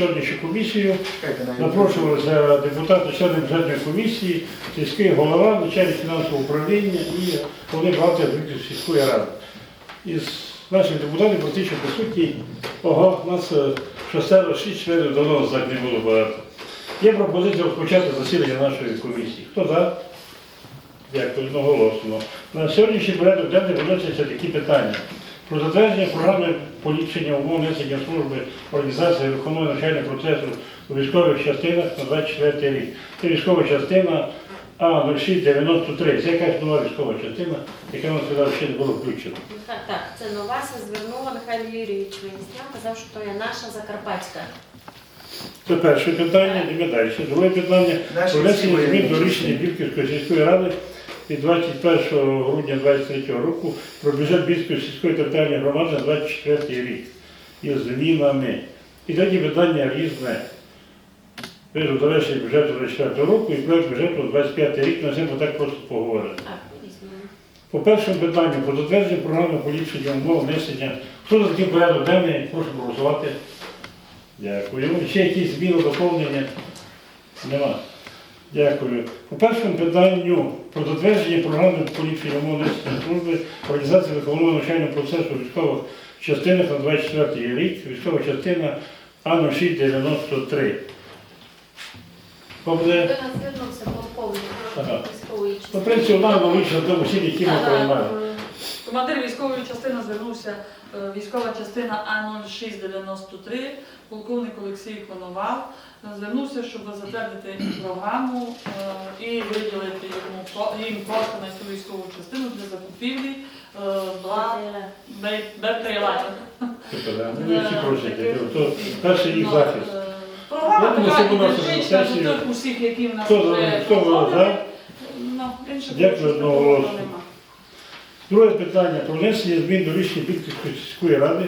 сьогоднішню комісію. Чекайте, навіть- Запрошувалися депутати, члени бюджетної комісії, сільський голова, начальник фінансового управління і вони бухгалтер сільської ради. Із наших депутатів практично присутні, ого, у нас шестеро, шість членів давно так не було багато. Є пропозиція розпочати засідання нашої комісії. Хто за? Дякую, одноголосно. На сьогоднішній порядок денний виносяться такі питання. Про затвердження програми поліпшення умов несення служби організації виконання навчального процесу у військових частинах на 24 рік. Це військова частина А0693. Це якась нова військова частина, яка у нас сказали, ще не було включена. Так, так, це нова, це звернула Михайло Юрійович Виясняв, казав, що то є наша Закарпатська. Це перше питання, далі. Друге питання про внесення змін до рішення Білківської сільської ради від 21 грудня 2023 року про бюджет Більської сільської територіальної громади на 24 рік із змінами. І третє питання різне. Вижу завершення бюджету 24 року і проект бюджету на 25 рік на цьому так просто поговоримо. По першому питанню про затвердження програми поліпшення умов внесення. Хто за такий порядок денний, прошу проголосувати. Дякую. Ще якісь зміни, доповнення? Нема. Дякую. По першому питанню про затвердження програми умов служби організації виховного навчального процесу у військових частинах на 24 рік. Військова частина А0693. Буде? Полковник Ага. Ну, в принципі, вона аналогічна тому всі, які ми приймаємо. Командир військової частини звернувся е, військова частина А0693, полковник Олексій Коновал. е, Звернувся, щоб затвердити програму е, і виділити їм кошти на цю військову частину для закупівлі БТЛА. Тобто, ну, перший їх захист. е, Програма така ідентична до тих усіх, які в нас вже? Ну, Дякую, одноголосно. Друге питання про внесення змін до рішення Білківської сільської ради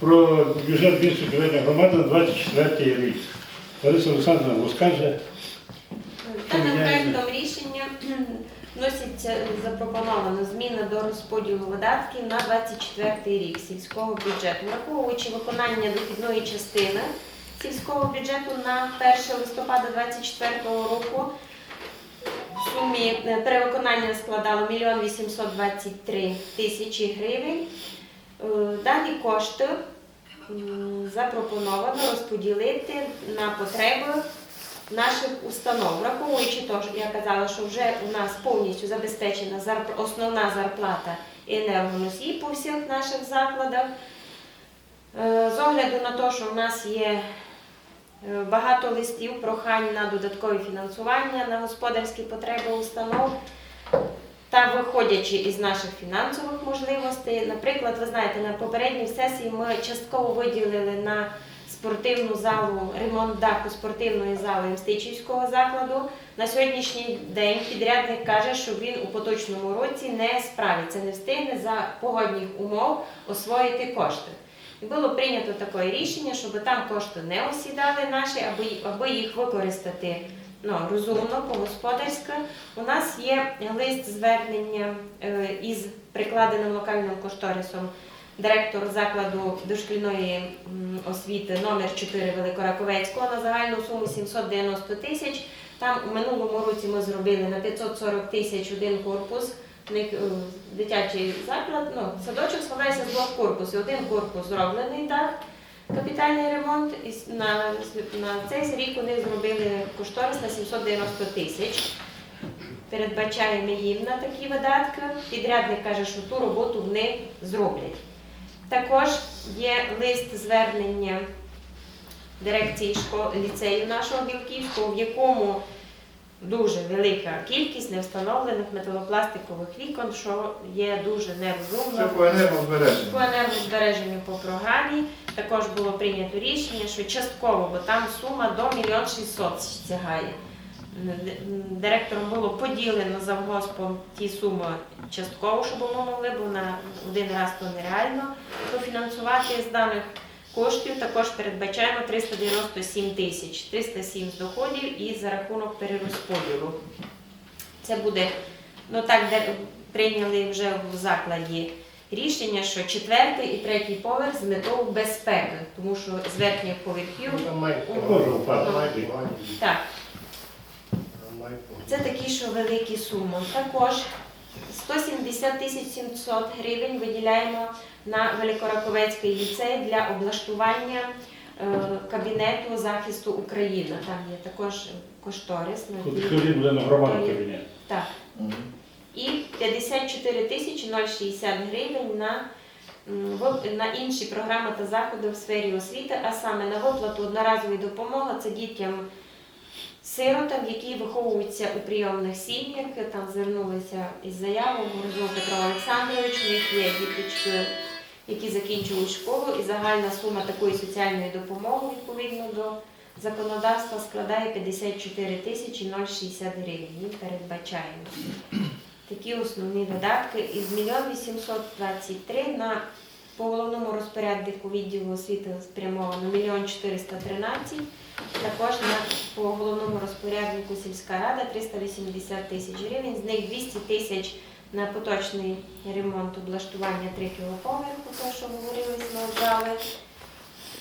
про бюджет територіальної громади на 24 рік. Лариса Олександровна розкаже. Даним проектом рішення вноситься запропоновано зміна до розподілу видатків на 24 рік сільського бюджету, враховуючи виконання дохідної частини сільського бюджету на 1 листопада 2024 року. В сумі е, перевиконання складало 1 823 тисячі гривень. Е, Дані кошти запропоновано розподілити на потреби наших установ, враховуючи те, я казала, що вже у нас повністю забезпечена основна зарплата і енергоносій по всіх наших закладах. Е, З огляду на те, що в нас є багато листів прохань на додаткове фінансування на господарські потреби установ. Та виходячи із наших фінансових можливостей, наприклад, ви знаєте, на попередній сесії ми частково виділили на спортивну залу, ремонт даху спортивної зали Мстичівського закладу. На сьогоднішній день підрядник каже, що він у поточному році не справиться, не встигне за погодних умов освоїти кошти. І було прийнято таке рішення, щоб там кошти не осідали наші, аби, аби їх використати ну, розумно, по-господарськи. У нас є лист звернення е, із прикладеним локальним кошторисом директор закладу дошкільної освіти номер 4 Великораковецького на загальну суму 790 тисяч. Там у минулому році ми зробили на 540 тисяч один корпус. Них е, дитячий заклад, ну, садочок складається з двох корпусів. Один корпус зроблений дах, капітальний ремонт. І на, на цей рік вони зробили кошторис на 790 тисяч. Передбачаємо їм на такі видатки. Підрядник каже, що ту роботу вони зроблять. Також є лист звернення дирекції школ ліцею нашого Білківського, в якому дуже велика кількість невстановлених металопластикових вікон, що є дуже Це нерозумно. по енергозбереженню. По енергозбереженню по програмі також було прийнято рішення, що частково, бо там сума до 1 мільйон 600 сягає. Директором було поділено завгоспом ті суми частково, щоб ми могли, бо на один раз то нереально профінансувати з даних коштів. Також передбачаємо 397 тисяч, 307 з доходів і за рахунок перерозподілу. Це буде, ну так, де прийняли вже в закладі рішення, що четвертий і третій поверх з метою безпеки, тому що з верхніх поверхів так. Це такі, що великі суми. Також 170 тисяч 700 гривень виділяємо на Великораковецький ліцей для облаштування е, кабінету захисту України. Там є також кошторис. на Тут буде на громаду кабінет. Так. І 54 тисячі 060 гривень на, на інші програми та заходи в сфері освіти, а саме на виплату одноразової допомоги це дітям сиротам, які виховуються у прийомних сім'ях. Там звернулися із заявою Морозов Петро Олександрович. У них є діточки, які закінчують школу, і загальна сума такої соціальної допомоги відповідно до законодавства складає 54 тисячі 060 гривень. Ми передбачаємо. Такі основні видатки із 1 823 на по головному розпоряднику відділу освіти спрямовано 1 413, також по головному розпоряднику сільська рада 380 тисяч гривень, з них 200 тисяч на поточний ремонт облаштування третього поверху, те, що говорилось на зали,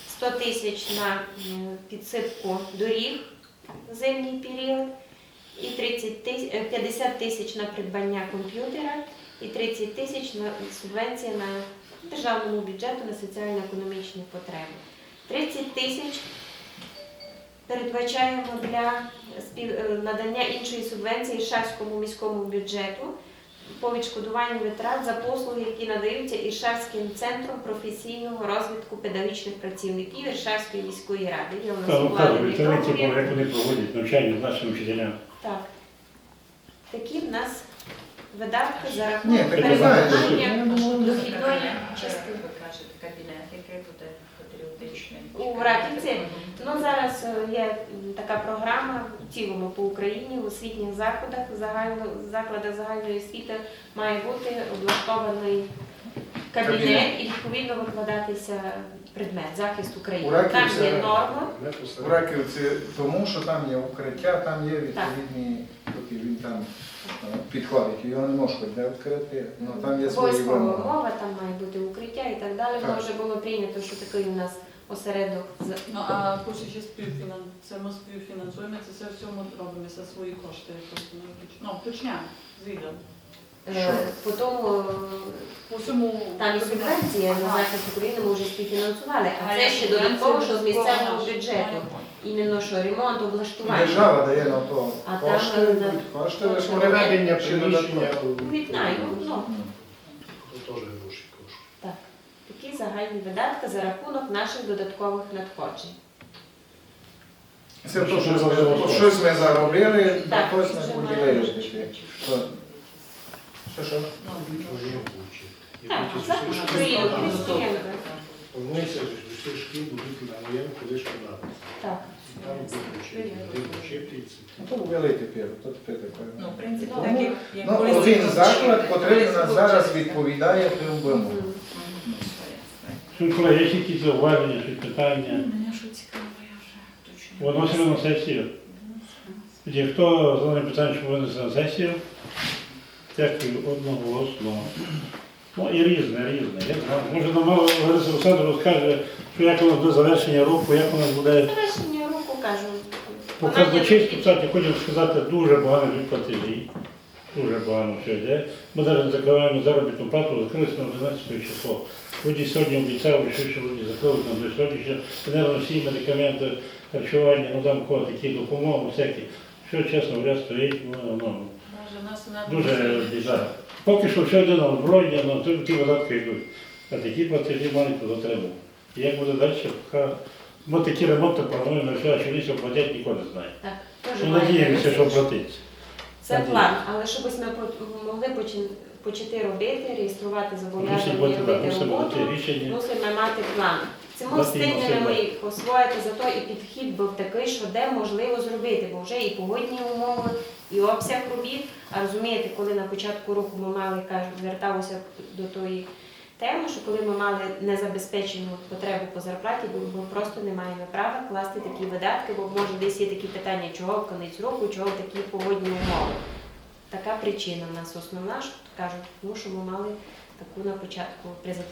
100 тисяч на підсипку доріг зимній період, і 30 тисяч, 50 тисяч на придбання комп'ютера і 30 тисяч на субвенція на державному бюджету на соціально-економічні потреби. 30 тисяч передбачаємо для е, надання іншої субвенції Шарському міському бюджету по відшкодуванню витрат за послуги, які надаються Іршавським центром професійного розвитку педагогічних працівників Іршавської міської ради. Є у нас укладений договір. як вони проводять навчання з нашими вчителями. Так. Такі в нас видатки за рахунок перевиконання дохідної частини. Ви кажете, кабінет, який буде патріотичний. У Раківці? Ну зараз е, є така програма в цілому по Україні в освітніх заходах, загально, закладах загальної освіти має бути облаштований кабінет і відповідно викладатися предмет захист України. Там є норма. У Раківці тому, що там є укриття, там є відповідні, він там е, підходить, його не можеш хоч де відкрити, але там є свої Обов'язкова вимоги. умова, там має бути укриття і так далі. Воно вже було прийнято, що такий у нас осередок з Ну а кошти ще співфінан... це ми співфінансуємо, це все всьому робимо за свої кошти. Включ- Ну, включняємо, звідом. е, по тому По всьому Там і субвенція на захист України ми вже співфінансували, а А це ще додатково, що з місцевого бюджету. Іменно що ремонт, облаштування. Держава дає на то А там, кошти, е, кошти Приведення ще приміщення додатково. Віднаю, ну, то теж гроші коштує. так. Такі загальні видатки за рахунок наших додаткових надходжень. Це то, що заробили. щось ми заробили, Так, а хтось не вже маємо. Що що? Я Так, всі України, школи. Планується, що всі шкіл будуть на моєму колишньому напрямку. Так. Там будуть вчити. Ну, То ввели тепер, то тепер. Ну, в принципі, Ну, так як, як Ну, колись один було заклад, колись нас було зараз вчити. відповідає тим вимогам. Колеги, є якісь зауваження, щось питання? Мене що цікаво, я вже точно. Виносимо на сесію. Тоді хто за ним питання, що винесе на сесію? Дякую одноголосно. Ну і різне, різне. Я. Може нам Лариса Олександровна розкаже, що як у нас до завершення року, як у нас буде Завершення руку кажу. по казначейству, кстати, хочу сказати, дуже багато платежі. Дуже багато все йде. Ми навіть закриваємо заробітну плату, закрилися на 11 число. Люди сьогодні обіцяли, що ще люди закриють нам до сьогодні, ще енергоносії, медикаменти, харчування, ну там кого такі допомоги, всякі. Що чесно говоря, стоїть, ну, ну, Може, нас не дуже біда. Поки що все йде на озброєння, на ті- ті видатки йдуть. А такі платежі мають дотримувати. І як буде далі, поки ми такі ремонти плануємо, що лісо платять, ніхто не знає. Так, Ну, надіємося, що платиться. Це план, але щоб ми могли почати робити, реєструвати зобов'язання робити роботу, мусимо мати план. Дати встигнемо ми їх освоїти, зато і підхід був такий, що де можливо зробити, бо вже і погодні умови, і обсяг робіт. А розумієте, коли на початку року ми мали, кажуть, зверталися до тої теми, що коли ми мали незабезпечену потребу по зарплаті, бо ми просто не маємо права класти такі видатки, бо може десь є такі питання, чого в кінець року, чого такі погодні умови. Така причина в нас основна, що кажуть, тому що ми мали таку на початку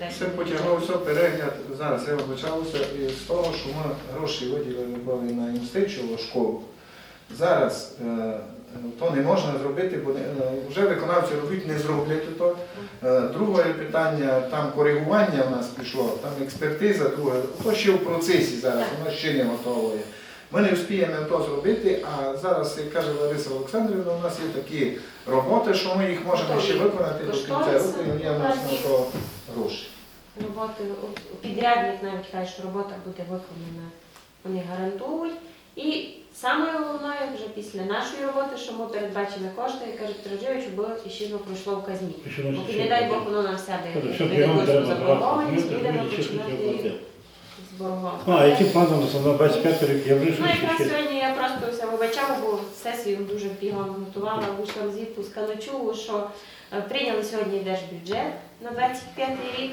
Все потягнувся перегляд. Зараз я вибачався із того, що ми гроші виділили були на інститутську школу. Зараз е, то не можна зробити, бо е, вже виконавці робіт не зроблять то. Е, Друге питання, там коригування в нас пішло, там експертиза, друге, то ще в процесі зараз, воно ще не готове. Ми не встигемо то зробити, а зараз, як каже Лариса Олександрівна, у нас є такі роботи, що ми їх можемо ще виконати до кінця року, і є в нас на то гроші. Роботи підрядник навіть каже, що робота буде виконана. Вони гарантують. І саме головне, вже після нашої роботи, що ми передбачили кошти, і кажуть, Тражевич, бо ще не пройшло в казні. Поки не дай? Бог воно нам сяде велику треба заборгованість, будемо починати з боргом. А, які плани на 25 рік? Я вже Ну, якраз ще. сьогодні я просто все вибачала, бо сесію дуже бігом готувала, вийшла з відпуска, але чула, що е, прийняли сьогодні держбюджет на 25 рік.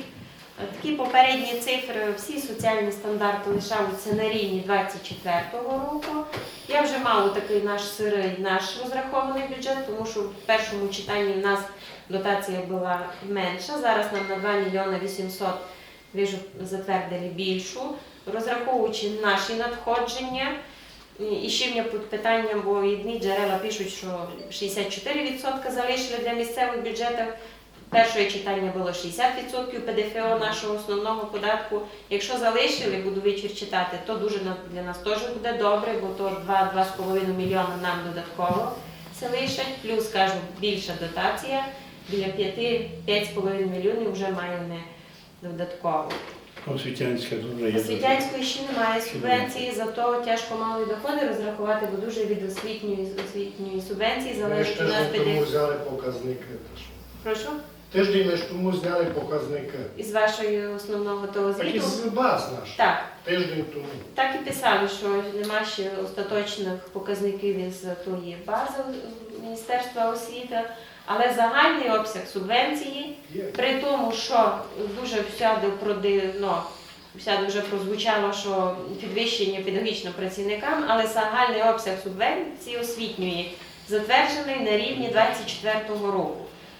Е, Такі попередні цифри, всі соціальні стандарти лишаються на рівні 24-го року. Я вже мала такий наш сирий, наш розрахований бюджет, тому що в першому читанні в нас дотація була менша. Зараз нам на 2 мільйони 800 ви ж затвердили більшу, розраховуючи наші надходження. І- ще в мене під питанням, бо одні джерела пишуть, що 64% залишили для місцевих бюджетів. Перше читання було 60% ПДФО нашого основного податку. Якщо залишили, буду вечір читати, то дуже для нас теж буде добре, бо то 2-2,5 мільйони нам додатково це лишать. Плюс кажу, більша дотація біля 5-5,5 мільйонів вже маємо додатково. Освітянська дуже є. Освітянської ще немає субвенції, зато тяжко мали доходи розрахувати, бо дуже від освітньої освітньої субвенції залежить у нас теж тому взяли показники. теж. Прошу Тиждень ж тому зняли показники. із вашої основного того Так звіту. із баз наш. Так, Тиждень тому. так і писали, що нема ще остаточних показників із тої бази Міністерства освіти, але загальний обсяг субвенції При тому, що дуже всяде продивно, всяде вже прозвучало, що підвищення педагогічним працівникам, але загальний обсяг субвенції освітньої затверджений на рівні 24-го року.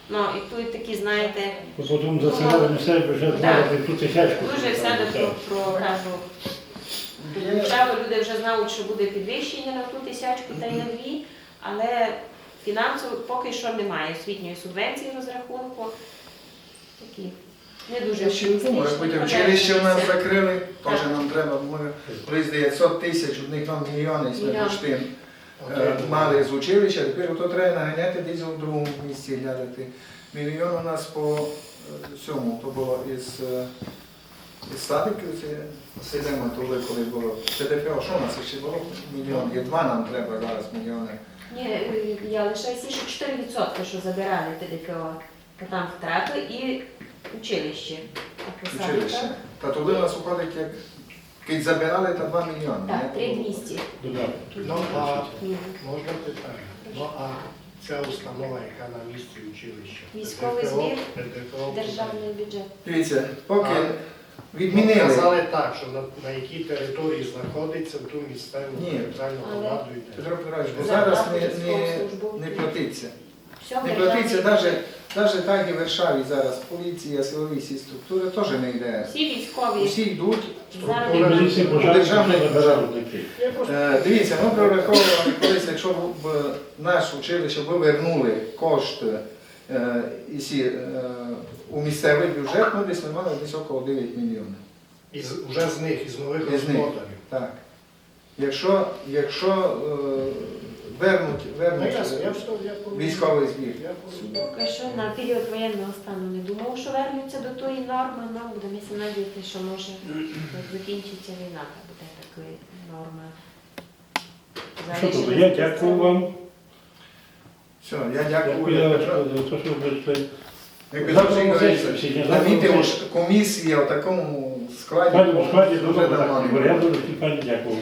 Ну і тут такі, знаєте, Потім засилали бюджет Так. зараз ту тисячку. дуже всяде про, про кажу. Прозвучало, люди вже знають, що буде підвищення на ту тисячку та й на дві, але фінансово поки що немає освітньої субвенції розрахунку. Такі не дуже буде училище в нас закрили, теж нам треба, приз 900 тисяч, одних нам мільйони, і пішли. Е, мали з училища, тепер то треба наганяти десь у другому місці глядати. Мільйон у нас по е, цьому, то було із, е, із садиків, це сидимо туди, коли було. ПДФО, що у нас ще було? Мільйон. Є два нам треба зараз мільйони. Ні, я лишаюся ще 4%, що забирали ПДФО, то там втрати і училище. Описали, Училище. так? Та туди нас уходить, як Кить забирали, та 2 мільйони. Так, не? 3200. Ну, а Ні. можна питання? Ну, а ця установа, яка на місці училища? Військовий ПДФО, збір, ПДФО, Державний бюджет. Дивіться, поки А. відмінили. Казали так, що на, на якій території знаходиться, в ту місцеву Ні. територіальну громаду йде. Петро Петрович, бо зараз не, не, не платиться. Не платиться навіть, навіть так і в Варшаві зараз поліція, силові всі структури теж не йде. Всі військові Усі йдуть. заробітні І Структура- міліції Державний пожежні бюджет. забирали дітей. Я просто Е, Дивіться, ми прораховували колись, якщо б б наше училище би вернули кошти е, і всі, е, у місцевий бюджет, ми десь ми мали десь около 9 мільйонів. із, вже з них, із нових господарів. Так. Якщо, якщо е, вернуть, Ну, вернуть е, я військовий збір. Поки що на період воєнного стану не думав, що вернуться до тої норми, але будемо надіяти, що може закінчиться війна, то буде такої норми. Що тут? Я дякую вам. Все, я дякую. Дякую за за те, що ви прийшли. Як Петро Завтра Сігорович, сесія, всі дні. На Завтра відео сесія. ж комісія в такому складі Пані Москваді, дуже давно Я дуже пані дякую.